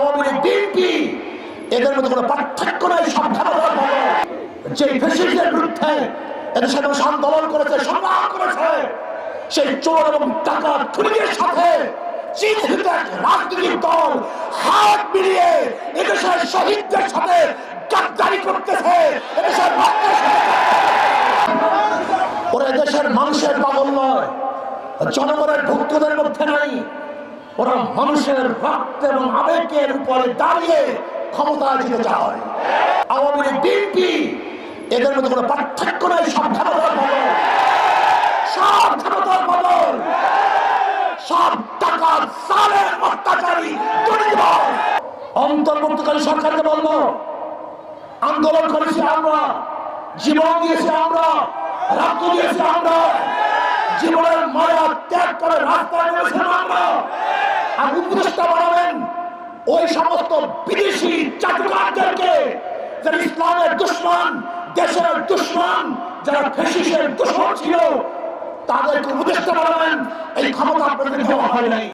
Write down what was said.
Awami BNP এদের মধ্যে কোনো পার্থক্য নাই যে ফেসিসের বিরুদ্ধে আন্দোলন করেছে, সংগ্রাম করেছে, সেই চোর এবং টাকা সাথে চিহ্নিত রাজনৈতিক দল হাত মিলিয়ে এদেশের শহীদদের সাথে গাদ্দারি করতেছে, এদেশের ওরা এদেশের মানুষের পাগল নয়, জনগণের ভক্তদের মধ্যে নাই। ওরা মানুষের রক্ত এবং আবেগের উপরে দাঁড়িয়ে ক্ষমতায় যেতে চায় আওয়ামী লীগ, বিএনপি, এদের মধ্যে কোনো পার্থক্য নাই বদল। সাবধানতার বদল। সব টাকা সালের অত্যাচারী দুর্নীতিবাজ। অন্তর্ভুক্তকারী সরকারকে বলব, আন্দোলন করেছি আমরা, জীবন দিয়েছি আমরা, রক্ত দিয়েছি আমরা, জীবনের মায়া ত্যাগ করে রাস্তায় নেমেছিলাম উপদেষ্টা বানাবেন ওই সমস্ত বিদেশি চাটুকারদেরকে যারা ইসলামের দুশ্মন, দেশের দুশ্মন, যারা ফেসিসের দুশ্মন ছিল, তাদেরকে উপদেষ্টা বানাবেন। এই ক্ষমতা আপনাদের দেওয়া হয় নাই।